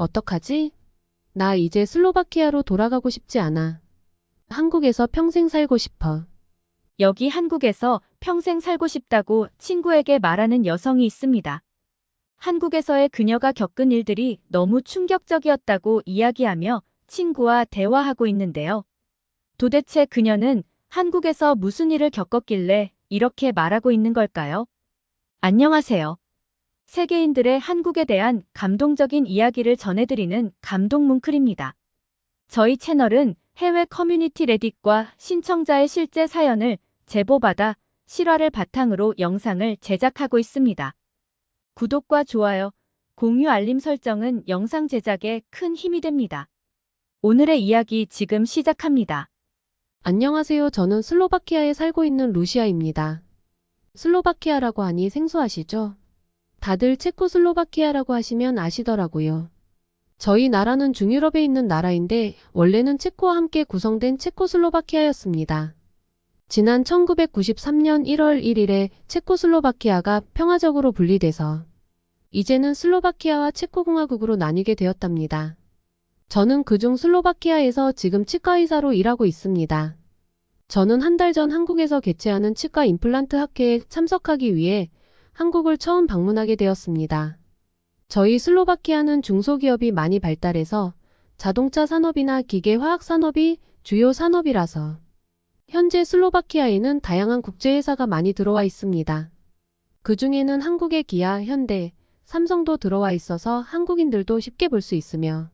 어떡하지? 나 이제 슬로바키아로 돌아가고 싶지 않아. 한국에서 평생 살고 싶어. 여기 한국에서 평생 살고 싶다고 친구에게 말하는 여성이 있습니다. 한국에서의 그녀가 겪은 일들이 너무 충격적이었다고 이야기하며 친구와 대화하고 있는데요. 도대체 그녀는 한국에서 무슨 일을 겪었길래 이렇게 말하고 있는 걸까요? 안녕하세요. 세계인들의 한국에 대한 감동적인 이야기를 전해드리는 감동 뭉클입니다. 저희 채널은 해외 커뮤니티 레딧과 신청자의 실제 사연을 제보받아 실화를 바탕으로 영상을 제작하고 있습니다. 구독과 좋아요, 공유 알림 설정은 영상 제작에 큰 힘이 됩니다. 오늘의 이야기 지금 시작합니다. 안녕하세요. 저는 슬로바키아에 살고 있는 루시아입니다. 슬로바키아라고 하니 생소하시죠? 다들 체코슬로바키아라고 하시면 아시더라고요. 저희 나라는 중유럽에 있는 나라인데 원래는 체코와 함께 구성된 체코슬로바키아였습니다. 지난 1993년 1월 1일에 체코슬로바키아가 평화적으로 분리돼서 이제는 슬로바키아와 체코공화국으로 나뉘게 되었답니다. 저는 그중 슬로바키아에서 지금 치과의사로 일하고 있습니다. 저는 한 달 전 한국에서 개최하는 치과 임플란트 학회에 참석하기 위해 한국을 처음 방문하게 되었습니다. 저희 슬로바키아는 중소기업이 많이 발달해서 자동차 산업이나 기계 화학 산업이 주요 산업이라서 현재 슬로바키아에는 다양한 국제회사가 많이 들어와 있습니다. 그 중에는 한국의 기아, 현대, 삼성도 들어와 있어서 한국인들도 쉽게 볼 수 있으며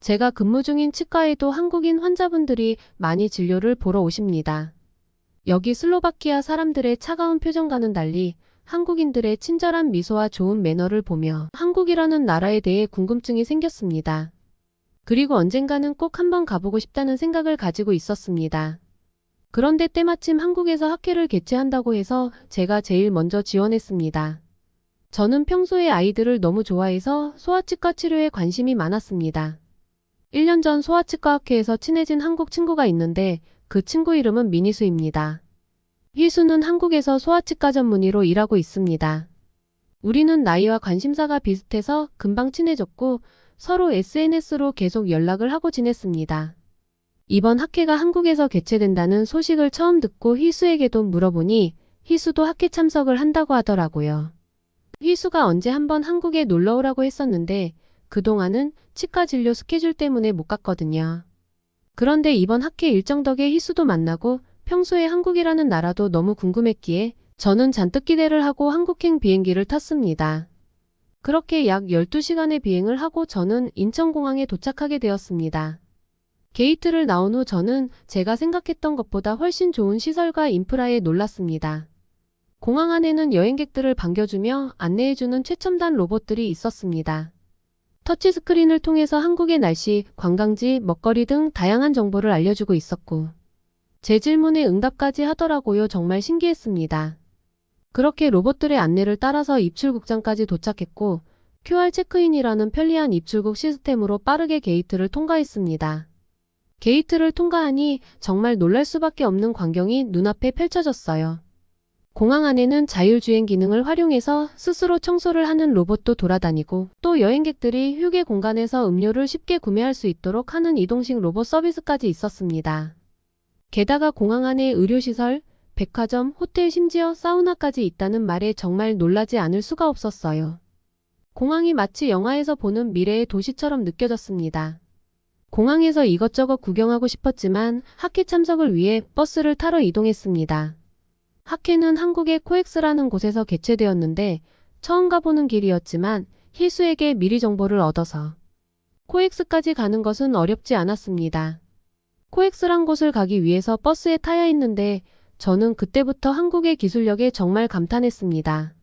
제가 근무 중인 치과에도 한국인 환자분들이 많이 진료를 보러 오십니다. 여기 슬로바키아 사람들의 차가운 표정과는 달리 한국인들의 친절한 미소와 좋은 매너를 보며 한국이라는 나라에 대해 궁금증이 생겼습니다. 그리고 언젠가는 꼭 한번 가보고 싶다는 생각을 가지고 있었습니다. 그런데 때마침 한국에서 학회를 개최한다고 해서 제가 제일 먼저 지원했습니다. 저는 평소에 아이들을 너무 좋아해서 소아치과 치료에 관심이 많았습니다. 1년 전 소아치과 학회에서 친해진 한국 친구가 있는데 그 친구 이름은 미니수입니다. 희수는 한국에서 소아치과 전문의로 일하고 있습니다. 우리는 나이와 관심사가 비슷해서 금방 친해졌고 서로 SNS로 계속 연락을 하고 지냈습니다. 이번 학회가 한국에서 개최된다는 소식을 처음 듣고 희수에게도 물어보니 희수도 학회 참석을 한다고 하더라고요. 희수가 언제 한번 한국에 놀러 오라고 했었는데 그동안은 치과 진료 스케줄 때문에 못 갔거든요. 그런데 이번 학회 일정 덕에 희수도 만나고 평소에 한국이라는 나라도 너무 궁금했기에 저는 잔뜩 기대를 하고 한국행 비행기를 탔습니다. 그렇게 약 12시간의 비행을 하고 저는 인천공항에 도착하게 되었습니다. 게이트를 나온 후 저는 제가 생각했던 것보다 훨씬 좋은 시설과 인프라에 놀랐습니다. 공항 안에는 여행객들을 반겨주며 안내해주는 최첨단 로봇들이 있었습니다. 터치스크린을 통해서 한국의 날씨, 관광지, 먹거리 등 다양한 정보를 알려주고 있었고, 제 질문에 응답까지 하더라고요. 정말 신기했습니다. 그렇게 로봇들의 안내를 따라서 입출국장까지 도착했고, QR 체크인이라는 편리한 입출국 시스템으로 빠르게 게이트를 통과했습니다. 게이트를 통과하니 정말 놀랄 수밖에 없는 광경이 눈앞에 펼쳐졌어요. 공항 안에는 자율주행 기능을 활용해서 스스로 청소를 하는 로봇도 돌아다니고 또 여행객들이 휴게 공간에서 음료를 쉽게 구매할 수 있도록 하는 이동식 로봇 서비스까지 있었습니다. 게다가 공항 안에 의료시설, 백화점, 호텔 심지어 사우나까지 있다는 말에 정말 놀라지 않을 수가 없었어요. 공항이 마치 영화에서 보는 미래의 도시처럼 느껴졌습니다. 공항에서 이것저것 구경하고 싶었지만 학회 참석을 위해 버스를 타러 이동했습니다. 학회는 한국의 코엑스라는 곳에서 개최되었는데 처음 가보는 길이었지만 희수에게 미리 정보를 얻어서 코엑스까지 가는 것은 어렵지 않았습니다. 코엑스란 곳을 가기 위해서 버스에 타야 했는데 저는 그때부터 한국의 기술력에 정말 감탄했습니다.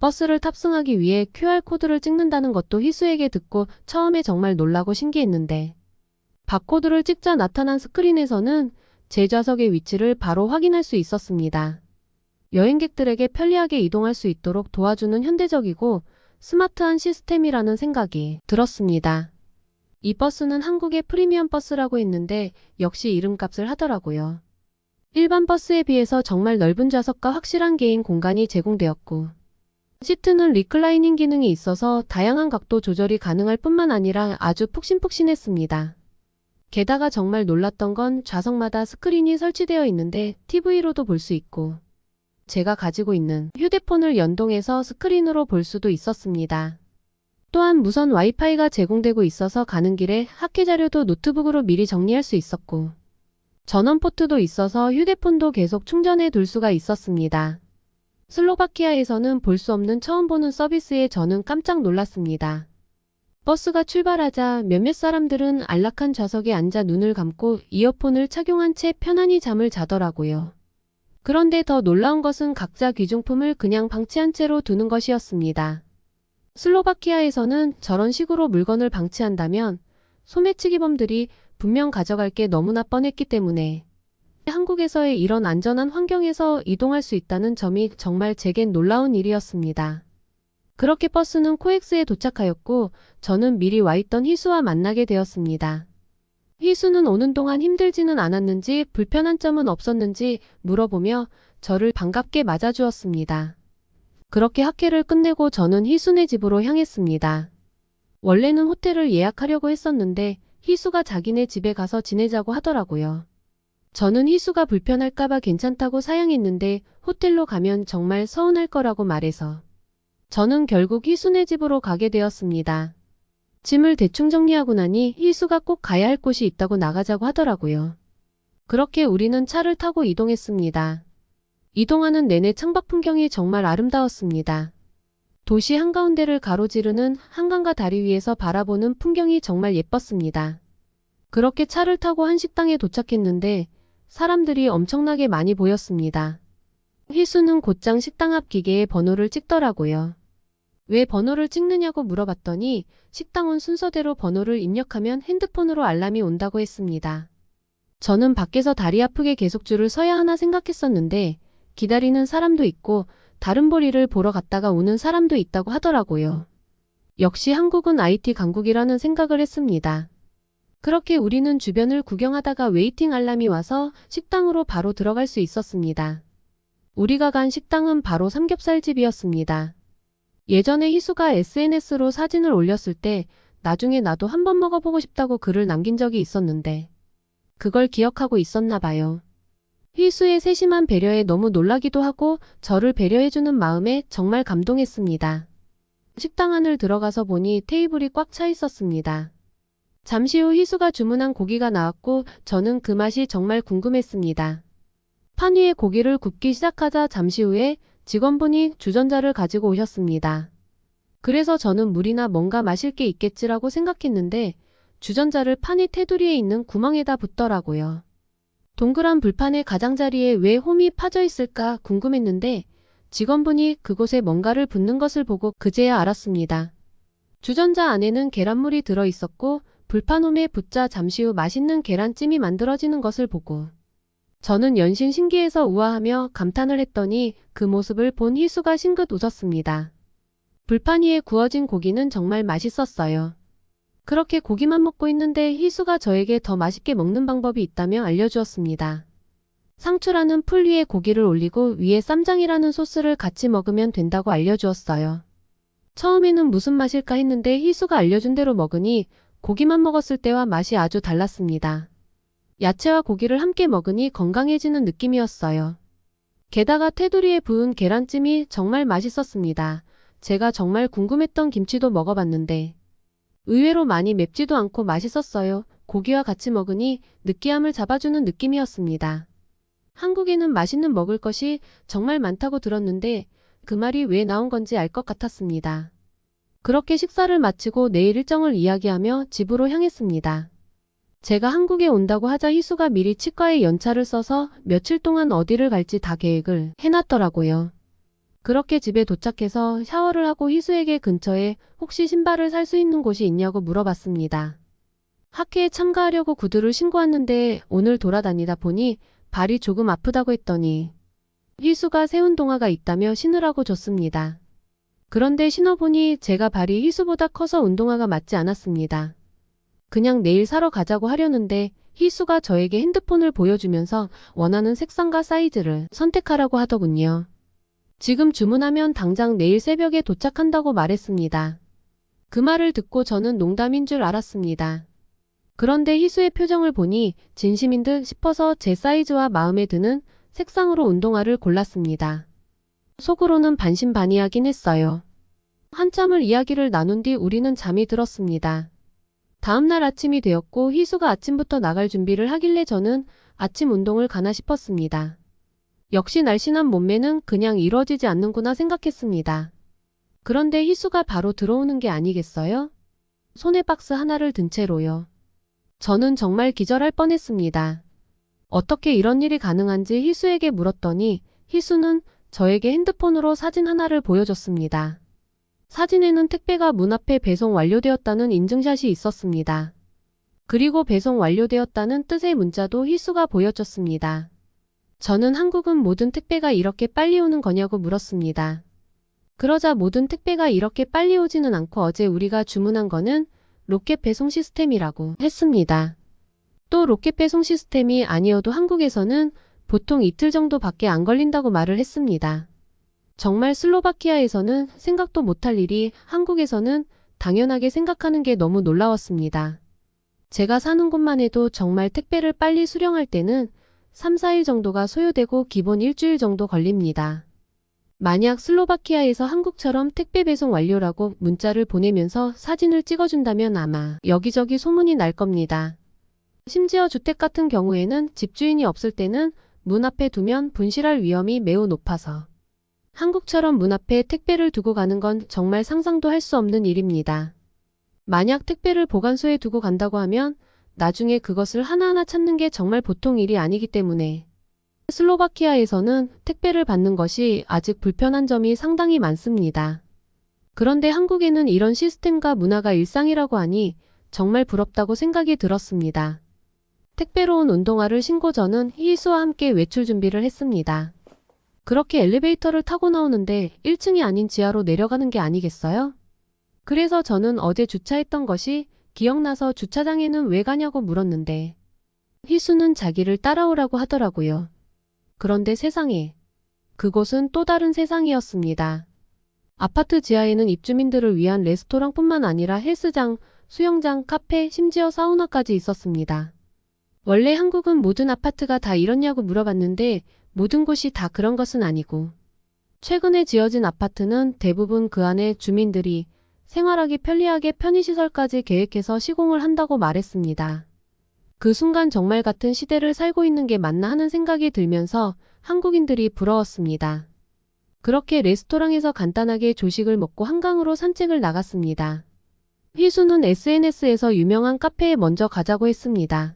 버스를 탑승하기 위해 QR코드를 찍는다는 것도 희수에게 듣고 처음에 정말 놀라고 신기했는데 바코드를 찍자 나타난 스크린에서는 제 좌석의 위치를 바로 확인할 수 있었습니다. 여행객들에게 편리하게 이동할 수 있도록 도와주는 현대적이고 스마트한 시스템이라는 생각이 들었습니다. 이 버스는 한국의 프리미엄 버스라고 했는데 역시 이름값을 하더라고요. 일반 버스에 비해서 정말 넓은 좌석과 확실한 개인 공간이 제공되었고 시트는 리클라이닝 기능이 있어서 다양한 각도 조절이 가능할 뿐만 아니라 아주 푹신푹신했습니다. 게다가 정말 놀랐던 건 좌석마다 스크린이 설치되어 있는데 TV로도 볼 수 있고 제가 가지고 있는 휴대폰을 연동해서 스크린으로 볼 수도 있었습니다. 또한 무선 와이파이가 제공되고 있어서 가는 길에 학회 자료도 노트북으로 미리 정리할 수 있었고 전원 포트도 있어서 휴대폰도 계속 충전해 둘 수가 있었습니다. 슬로바키아에서는 볼 수 없는 처음 보는 서비스에 저는 깜짝 놀랐습니다. 버스가 출발하자 몇몇 사람들은 안락한 좌석에 앉아 눈을 감고 이어폰을 착용한 채 편안히 잠을 자더라고요. 그런데 더 놀라운 것은 각자 귀중품을 그냥 방치한 채로 두는 것이었습니다. 슬로바키아에서는 저런 식으로 물건을 방치한다면 소매치기범들이 분명 가져갈 게 너무나 뻔했기 때문에 한국에서의 이런 안전한 환경에서 이동할 수 있다는 점이 정말 제겐 놀라운 일이었습니다. 그렇게 버스는 코엑스에 도착하였고 저는 미리 와 있던 희수와 만나게 되었습니다. 희수는 오는 동안 힘들지는 않았는지 불편한 점은 없었는지 물어보며 저를 반갑게 맞아주었습니다. 그렇게 학회를 끝내고 저는 희수네 집으로 향했습니다. 원래는 호텔을 예약하려고 했었는데 희수가 자기네 집에 가서 지내자고 하더라고요. 저는 희수가 불편할까봐 괜찮다고 사양했는데 호텔로 가면 정말 서운할 거라고 말해서 저는 결국 희수네 집으로 가게 되었습니다. 짐을 대충 정리하고 나니 희수가 꼭 가야 할 곳이 있다고 나가자고 하더라고요. 그렇게 우리는 차를 타고 이동했습니다. 이동하는 내내 창밖 풍경이 정말 아름다웠습니다. 도시 한가운데를 가로지르는 한강과 다리 위에서 바라보는 풍경이 정말 예뻤습니다. 그렇게 차를 타고 한 식당에 도착했는데 사람들이 엄청나게 많이 보였습니다. 희수는 곧장 식당 앞 기계에 번호를 찍더라고요. 왜 번호를 찍느냐고 물어봤더니 식당은 순서대로 번호를 입력하면 핸드폰으로 알람이 온다고 했습니다. 저는 밖에서 다리 아프게 계속 줄을 서야 하나 생각했었는데 기다리는 사람도 있고 다른 볼일을 보러 갔다가 오는 사람도 있다고 하더라고요. 역시 한국은 IT 강국이라는 생각을 했습니다. 그렇게 우리는 주변을 구경하다가 웨이팅 알람이 와서 식당으로 바로 들어갈 수 있었습니다. 우리가 간 식당은 바로 삼겹살집이었습니다. 예전에 희수가 SNS로 사진을 올렸을 때 나중에 나도 한번 먹어보고 싶다고 글을 남긴 적이 있었는데 그걸 기억하고 있었나 봐요. 희수의 세심한 배려에 너무 놀라기도 하고 저를 배려해주는 마음에 정말 감동했습니다. 식당 안을 들어가서 보니 테이블이 꽉 차 있었습니다. 잠시 후 희수가 주문한 고기가 나왔고 저는 그 맛이 정말 궁금했습니다. 판 위에 고기를 굽기 시작하자 잠시 후에 직원분이 주전자를 가지고 오셨습니다. 그래서 저는 물이나 뭔가 마실 게 있겠지라고 생각했는데 주전자를 판이 테두리에 있는 구멍에다 붓더라고요. 동그란 불판의 가장자리에 왜 홈이 파져 있을까 궁금했는데 직원분이 그곳에 뭔가를 붓는 것을 보고 그제야 알았습니다. 주전자 안에는 계란물이 들어 있었고 불판 홈에 붓자 잠시 후 맛있는 계란찜이 만들어지는 것을 보고 저는 연신 신기해서 우아하며 감탄을 했더니 그 모습을 본 희수가 싱긋 웃었습니다. 불판 위에 구워진 고기는 정말 맛있었어요. 그렇게 고기만 먹고 있는데 희수가 저에게 더 맛있게 먹는 방법이 있다며 알려주었습니다. 상추라는 풀 위에 고기를 올리고 위에 쌈장이라는 소스를 같이 먹으면 된다고 알려주었어요. 처음에는 무슨 맛일까 했는데 희수가 알려준 대로 먹으니 고기만 먹었을 때와 맛이 아주 달랐습니다. 야채와 고기를 함께 먹으니 건강해지는 느낌이었어요. 게다가 테두리에 부은 계란찜이 정말 맛있었습니다. 제가 정말 궁금했던 김치도 먹어봤는데 의외로 많이 맵지도 않고 맛있었어요. 고기와 같이 먹으니 느끼함을 잡아주는 느낌이었습니다. 한국에는 맛있는 먹을 것이 정말 많다고 들었는데 그 말이 왜 나온 건지 알 것 같았습니다. 그렇게 식사를 마치고 내일 일정을 이야기하며 집으로 향했습니다. 제가 한국에 온다고 하자 희수가 미리 치과에 연차를 써서 며칠 동안 어디를 갈지 다 계획을 해놨더라고요. 그렇게 집에 도착해서 샤워를 하고 희수에게 근처에 혹시 신발을 살 수 있는 곳이 있냐고 물어봤습니다. 학회에 참가하려고 구두를 신고 왔는데 오늘 돌아다니다 보니 발이 조금 아프다고 했더니 희수가 새 운동화가 있다며 신으라고 줬습니다. 그런데 신어보니 제가 발이 희수보다 커서 운동화가 맞지 않았습니다. 그냥 내일 사러 가자고 하려는데 희수가 저에게 핸드폰을 보여주면서 원하는 색상과 사이즈를 선택하라고 하더군요. 지금 주문하면 당장 내일 새벽에 도착한다고 말했습니다. 그 말을 듣고 저는 농담인 줄 알았습니다. 그런데 희수의 표정을 보니 진심인 듯 싶어서 제 사이즈와 마음에 드는 색상으로 운동화를 골랐습니다. 속으로는 반신반의하긴 했어요. 한참을 이야기를 나눈 뒤 우리는 잠이 들었습니다. 다음날 아침이 되었고 희수가 아침부터 나갈 준비를 하길래 저는 아침 운동을 가나 싶었습니다. 역시 날씬한 몸매는 그냥 이루어지지 않는구나 생각했습니다. 그런데 희수가 바로 들어오는 게 아니겠어요? 손에 박스 하나를 든 채로요. 저는 정말 기절할 뻔했습니다. 어떻게 이런 일이 가능한지 희수에게 물었더니 희수는 저에게 핸드폰으로 사진 하나를 보여줬습니다. 사진에는 택배가 문 앞에 배송 완료되었다는 인증샷이 있었습니다. 그리고 배송 완료되었다는 뜻의 문자도 희수가 보여줬습니다. 저는 한국은 모든 택배가 이렇게 빨리 오는 거냐고 물었습니다. 그러자 모든 택배가 이렇게 빨리 오지는 않고 어제 우리가 주문한 거는 로켓 배송 시스템이라고 했습니다. 또 로켓 배송 시스템이 아니어도 한국에서는 보통 이틀 정도밖에 안 걸린다고 말을 했습니다. 정말 슬로바키아에서는 생각도 못할 일이 한국에서는 당연하게 생각하는 게 너무 놀라웠습니다. 제가 사는 곳만 해도 정말 택배를 빨리 수령할 때는 3, 4일 정도가 소요되고 기본 일주일 정도 걸립니다. 만약 슬로바키아에서 한국처럼 택배 배송 완료라고 문자를 보내면서 사진을 찍어준다면 아마 여기저기 소문이 날 겁니다. 심지어 주택 같은 경우에는 집주인이 없을 때는 문 앞에 두면 분실할 위험이 매우 높아서 한국처럼 문 앞에 택배를 두고 가는 건 정말 상상도 할 수 없는 일입니다. 만약 택배를 보관소에 두고 간다고 하면 나중에 그것을 하나하나 찾는 게 정말 보통 일이 아니기 때문에 슬로바키아에서는 택배를 받는 것이 아직 불편한 점이 상당히 많습니다. 그런데 한국에는 이런 시스템과 문화가 일상이라고 하니 정말 부럽다고 생각이 들었습니다. 택배로 온 운동화를 신고 저는 희수와 함께 외출 준비를 했습니다. 그렇게 엘리베이터를 타고 나오는데 1층이 아닌 지하로 내려가는 게 아니겠어요? 그래서 저는 어제 주차했던 것이 기억나서 주차장에는 왜 가냐고 물었는데 희수는 자기를 따라오라고 하더라고요. 그런데 세상에 그곳은 또 다른 세상이었습니다. 아파트 지하에는 입주민들을 위한 레스토랑뿐만 아니라 헬스장, 수영장, 카페, 심지어 사우나까지 있었습니다. 원래 한국은 모든 아파트가 다 이렇냐고 물어봤는데 모든 곳이 다 그런 것은 아니고 최근에 지어진 아파트는 대부분 그 안에 주민들이 생활하기 편리하게 편의시설까지 계획해서 시공을 한다고 말했습니다. 그 순간 정말 같은 시대를 살고 있는 게 맞나 하는 생각이 들면서 한국인들이 부러웠습니다. 그렇게 레스토랑에서 간단하게 조식을 먹고 한강으로 산책을 나갔습니다. 희수는 SNS에서 유명한 카페에 먼저 가자고 했습니다.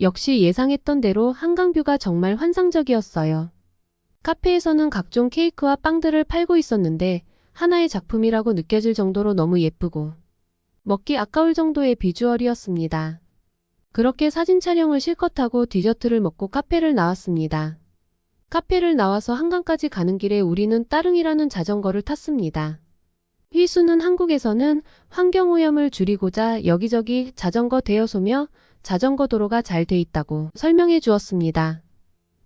역시 예상했던 대로 한강뷰가 정말 환상적이었어요. 카페에서는 각종 케이크와 빵들을 팔고 있었는데 하나의 작품이라고 느껴질 정도로 너무 예쁘고 먹기 아까울 정도의 비주얼이었습니다. 그렇게 사진 촬영을 실컷 하고 디저트를 먹고 카페를 나왔습니다. 카페를 나와서 한강까지 가는 길에 우리는 따릉이라는 자전거를 탔습니다. 휘수는 한국에서는 환경오염을 줄이고자 여기저기 자전거 대여소며 자전거 도로가 잘 돼 있다고 설명해 주었습니다.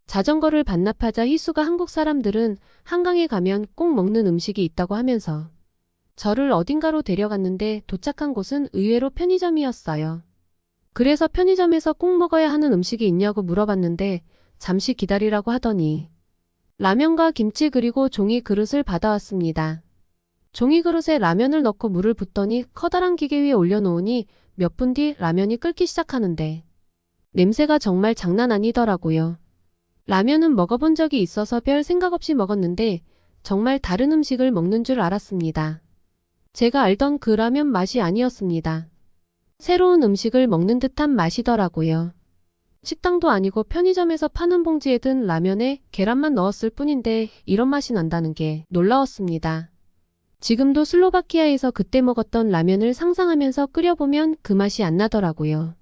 자전거를 반납하자 희수가 한국 사람들은 한강에 가면 꼭 먹는 음식이 있다고 하면서 저를 어딘가로 데려갔는데 도착한 곳은 의외로 편의점이었어요. 그래서 편의점에서 꼭 먹어야 하는 음식이 있냐고 물어봤는데 잠시 기다리라고 하더니 라면과 김치 그리고 종이 그릇을 받아왔습니다. 종이 그릇에 라면을 넣고 물을 붓더니 커다란 기계 위에 올려놓으니 몇 분 뒤 라면이 끓기 시작하는데 냄새가 정말 장난 아니더라고요. 라면은 먹어본 적이 있어서 별 생각 없이 먹었는데 정말 다른 음식을 먹는 줄 알았습니다. 제가 알던 그 라면 맛이 아니었습니다. 새로운 음식을 먹는 듯한 맛이더라고요. 식당도 아니고 편의점에서 파는 봉지에 든 라면에 계란만 넣었을 뿐인데 이런 맛이 난다는 게 놀라웠습니다. 지금도 슬로바키아에서 그때 먹었던 라면을 상상하면서 끓여보면 그 맛이 안 나더라고요.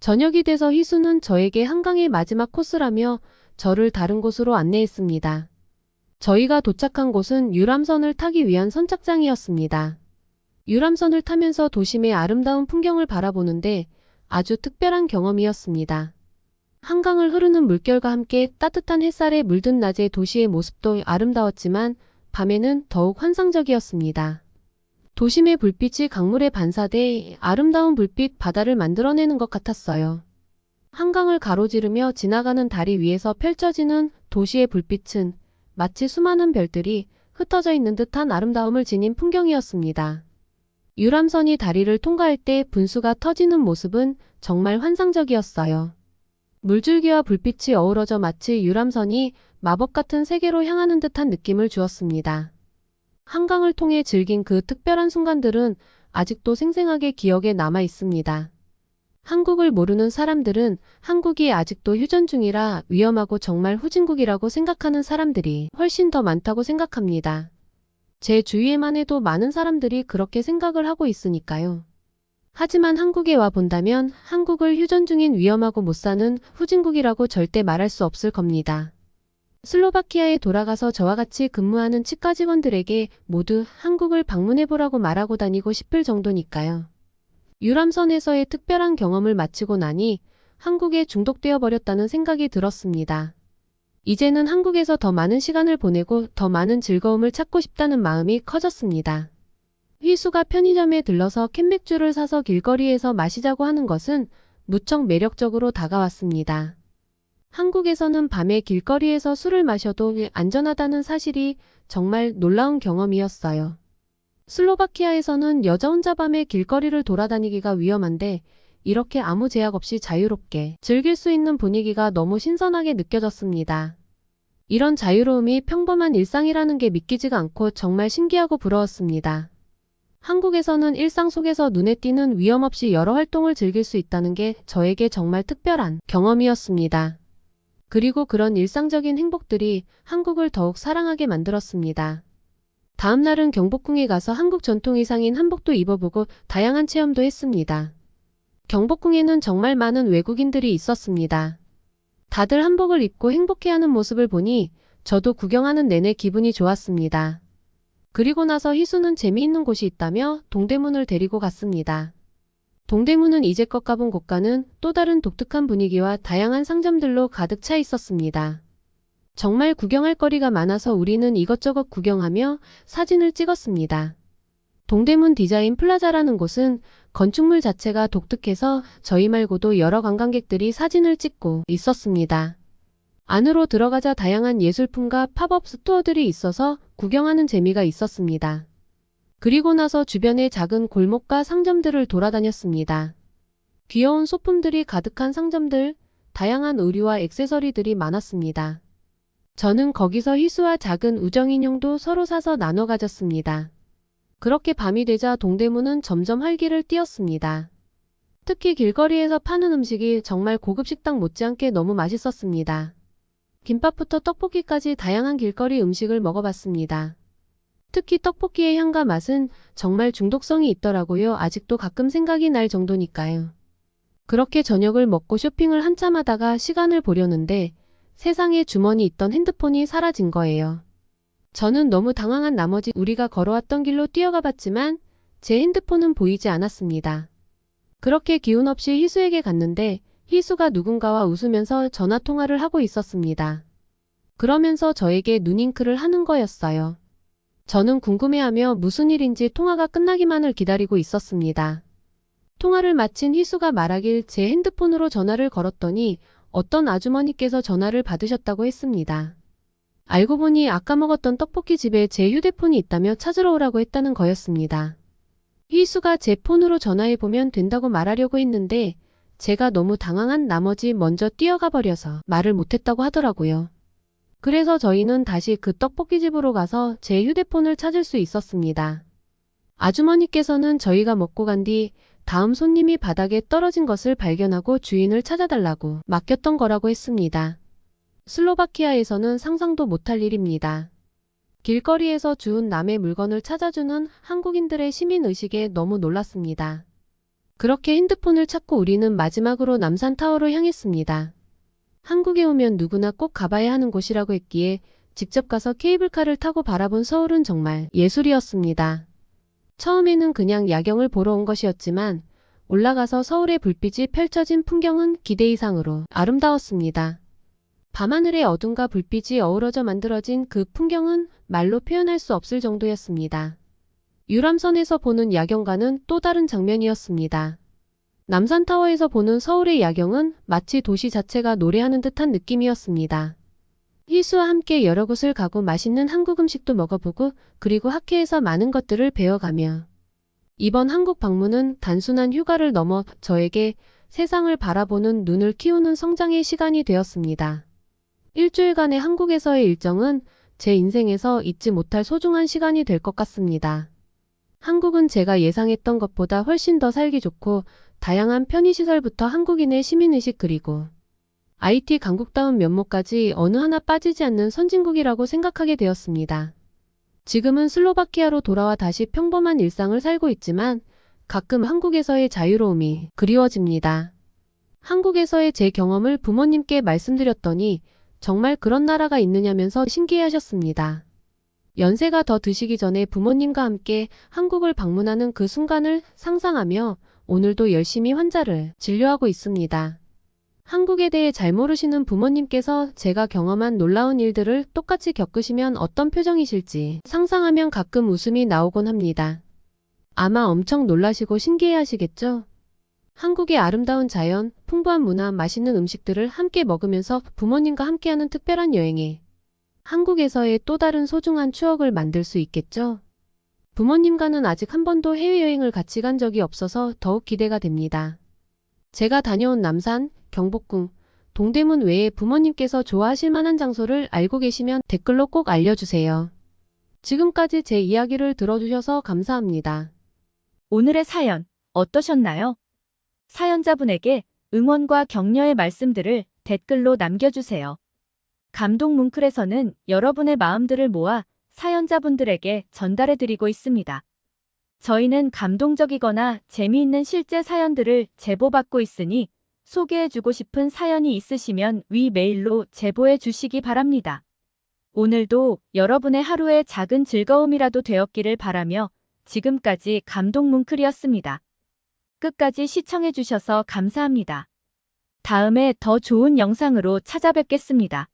저녁이 돼서 희수는 저에게 한강의 마지막 코스라며 저를 다른 곳으로 안내했습니다. 저희가 도착한 곳은 유람선을 타기 위한 선착장이었습니다. 유람선을 타면서 도심의 아름다운 풍경을 바라보는데 아주 특별한 경험이었습니다. 한강을 흐르는 물결과 함께 따뜻한 햇살에 물든 낮의 도시의 모습도 아름다웠지만 밤에는 더욱 환상적이었습니다. 도심의 불빛이 강물에 반사돼 아름다운 불빛 바다를 만들어내는 것 같았어요. 한강을 가로지르며 지나가는 다리 위에서 펼쳐지는 도시의 불빛은 마치 수많은 별들이 흩어져 있는 듯한 아름다움을 지닌 풍경이었습니다. 유람선이 다리를 통과할 때 분수가 터지는 모습은 정말 환상적이었어요. 물줄기와 불빛이 어우러져 마치 유람선이 마법 같은 세계로 향하는 듯한 느낌을 주었습니다. 한강을 통해 즐긴 그 특별한 순간들은 아직도 생생하게 기억에 남아 있습니다. 한국을 모르는 사람들은 한국이 아직도 휴전 중이라 위험하고 정말 후진국이라고 생각하는 사람들이 훨씬 더 많다고 생각합니다. 제 주위에만 해도 많은 사람들이 그렇게 생각을 하고 있으니까요. 하지만 한국에 와 본다면 한국을 휴전 중인 위험하고 못 사는 후진국이라고 절대 말할 수 없을 겁니다. 슬로바키아에 돌아가서 저와 같이 근무하는 치과 직원들에게 모두 한국을 방문해보라고 말하고 다니고 싶을 정도니까요. 유람선에서의 특별한 경험을 마치고 나니 한국에 중독되어 버렸다는 생각이 들었습니다. 이제는 한국에서 더 많은 시간을 보내고 더 많은 즐거움을 찾고 싶다는 마음이 커졌습니다. 휘수가 편의점에 들러서 캔맥주를 사서 길거리에서 마시자고 하는 것은 무척 매력적으로 다가왔습니다. 한국에서는 밤에 길거리에서 술을 마셔도 안전하다는 사실이 정말 놀라운 경험이었어요. 슬로바키아에서는 여자 혼자 밤에 길거리를 돌아다니기가 위험한데 이렇게 아무 제약 없이 자유롭게 즐길 수 있는 분위기가 너무 신선하게 느껴졌습니다. 이런 자유로움이 평범한 일상이라는 게 믿기지가 않고 정말 신기하고 부러웠습니다. 한국에서는 일상 속에서 눈에 띄는 위험 없이 여러 활동을 즐길 수 있다는 게 저에게 정말 특별한 경험이었습니다. 그리고 그런 일상적인 행복들이 한국을 더욱 사랑하게 만들었습니다. 다음 날은 경복궁에 가서 한국 전통 의상인 한복도 입어보고 다양한 체험도 했습니다. 경복궁에는 정말 많은 외국인들이 있었습니다. 다들 한복을 입고 행복해하는 모습을 보니 저도 구경하는 내내 기분이 좋았습니다. 그리고 나서 희수는 재미있는 곳이 있다며 동대문을 데리고 갔습니다. 동대문은 이제껏 가본 곳과는 또 다른 독특한 분위기와 다양한 상점들로 가득 차 있었습니다. 정말 구경할 거리가 많아서 우리는 이것저것 구경하며 사진을 찍었습니다. 동대문 디자인 플라자라는 곳은 건축물 자체가 독특해서 저희 말고도 여러 관광객들이 사진을 찍고 있었습니다. 안으로 들어가자 다양한 예술품과 팝업 스토어들이 있어서 구경하는 재미가 있었습니다. 그리고 나서 주변의 작은 골목과 상점들을 돌아다녔습니다. 귀여운 소품들이 가득한 상점들, 다양한 의류와 액세서리들이 많았습니다. 저는 거기서 희수와 작은 우정인형도 서로 사서 나눠 가졌습니다. 그렇게 밤이 되자 동대문은 점점 활기를 띠었습니다. 특히 길거리에서 파는 음식이 정말 고급 식당 못지않게 너무 맛있었습니다. 김밥부터 떡볶이까지 다양한 길거리 음식을 먹어봤습니다. 특히 떡볶이의 향과 맛은 정말 중독성이 있더라고요. 아직도 가끔 생각이 날 정도니까요. 그렇게 저녁을 먹고 쇼핑을 한참 하다가 시간을 보려는데 세상에 주머니 있던 핸드폰이 사라진 거예요. 저는 너무 당황한 나머지 우리가 걸어왔던 길로 뛰어가 봤지만 제 핸드폰은 보이지 않았습니다. 그렇게 기운 없이 희수에게 갔는데 희수가 누군가와 웃으면서 전화 통화를 하고 있었습니다. 그러면서 저에게 눈잉크를 하는 거였어요. 저는 궁금해하며 무슨 일인지 통화가 끝나기만을 기다리고 있었습니다. 통화를 마친 희수가 말하길 제 핸드폰으로 전화를 걸었더니 어떤 아주머니께서 전화를 받으셨다고 했습니다. 알고 보니 아까 먹었던 떡볶이 집에 제 휴대폰이 있다며 찾으러 오라고 했다는 거였습니다. 희수가 제 폰으로 전화해보면 된다고 말하려고 했는데 제가 너무 당황한 나머지 먼저 뛰어가 버려서 말을 못했다고 하더라고요. 그래서 저희는 다시 그 떡볶이 집으로 가서 제 휴대폰을 찾을 수 있었습니다. 아주머니께서는 저희가 먹고 간 뒤 다음 손님이 바닥에 떨어진 것을 발견하고 주인을 찾아달라고 맡겼던 거라고 했습니다. 슬로바키아에서는 상상도 못할 일입니다. 길거리에서 주운 남의 물건을 찾아주는 한국인들의 시민의식에 너무 놀랐습니다. 그렇게 핸드폰을 찾고 우리는 마지막으로 남산타워로 향했습니다. 한국에 오면 누구나 꼭 가봐야 하는 곳이라고 했기에 직접 가서 케이블카를 타고 바라본 서울은 정말 예술이었습니다. 처음에는 그냥 야경을 보러 온 것이었지만 올라가서 서울의 불빛이 펼쳐진 풍경은 기대 이상으로 아름다웠습니다. 밤하늘의 어둠과 불빛이 어우러져 만들어진 그 풍경은 말로 표현할 수 없을 정도였습니다. 유람선에서 보는 야경과는 또 다른 장면이었습니다. 남산타워에서 보는 서울의 야경은 마치 도시 자체가 노래하는 듯한 느낌이었습니다. 희수와 함께 여러 곳을 가고 맛있는 한국 음식도 먹어보고 그리고 학회에서 많은 것들을 배워가며 이번 한국 방문은 단순한 휴가를 넘어 저에게 세상을 바라보는 눈을 키우는 성장의 시간이 되었습니다. 일주일간의 한국에서의 일정은 제 인생에서 잊지 못할 소중한 시간이 될 것 같습니다. 한국은 제가 예상했던 것보다 훨씬 더 살기 좋고 다양한 편의시설부터 한국인의 시민의식 그리고 IT 강국다운 면모까지 어느 하나 빠지지 않는 선진국이라고 생각하게 되었습니다. 지금은 슬로바키아로 돌아와 다시 평범한 일상을 살고 있지만 가끔 한국에서의 자유로움이 그리워집니다. 한국에서의 제 경험을 부모님께 말씀드렸더니 정말 그런 나라가 있느냐면서 신기해하셨습니다. 연세가 더 드시기 전에 부모님과 함께 한국을 방문하는 그 순간을 상상하며 오늘도 열심히 환자를 진료하고 있습니다. 한국에 대해 잘 모르시는 부모님께서 제가 경험한 놀라운 일들을 똑같이 겪으시면 어떤 표정이실지 상상하면 가끔 웃음이 나오곤 합니다. 아마 엄청 놀라시고 신기해 하시겠죠? 한국의 아름다운 자연, 풍부한 문화, 맛있는 음식들을 함께 먹으면서 부모님과 함께하는 특별한 여행에 한국에서의 또 다른 소중한 추억을 만들 수 있겠죠? 부모님과는 아직 한 번도 해외여행을 같이 간 적이 없어서 더욱 기대가 됩니다. 제가 다녀온 남산, 경복궁, 동대문 외에 부모님께서 좋아하실 만한 장소를 알고 계시면 댓글로 꼭 알려주세요. 지금까지 제 이야기를 들어주셔서 감사합니다. 오늘의 사연 어떠셨나요? 사연자분에게 응원과 격려의 말씀들을 댓글로 남겨주세요. 감동 뭉클에서는 여러분의 마음들을 모아 사연자분들에게 전달해드리고 있습니다. 저희는 감동적이거나 재미있는 실제 사연들을 제보받고 있으니 소개해주고 싶은 사연이 있으시면 위 메일로 제보해 주시기 바랍니다. 오늘도 여러분의 하루의 작은 즐거움이라도 되었기를 바라며 지금까지 감동 뭉클이었습니다. 끝까지 시청해주셔서 감사합니다. 다음에 더 좋은 영상으로 찾아뵙겠습니다.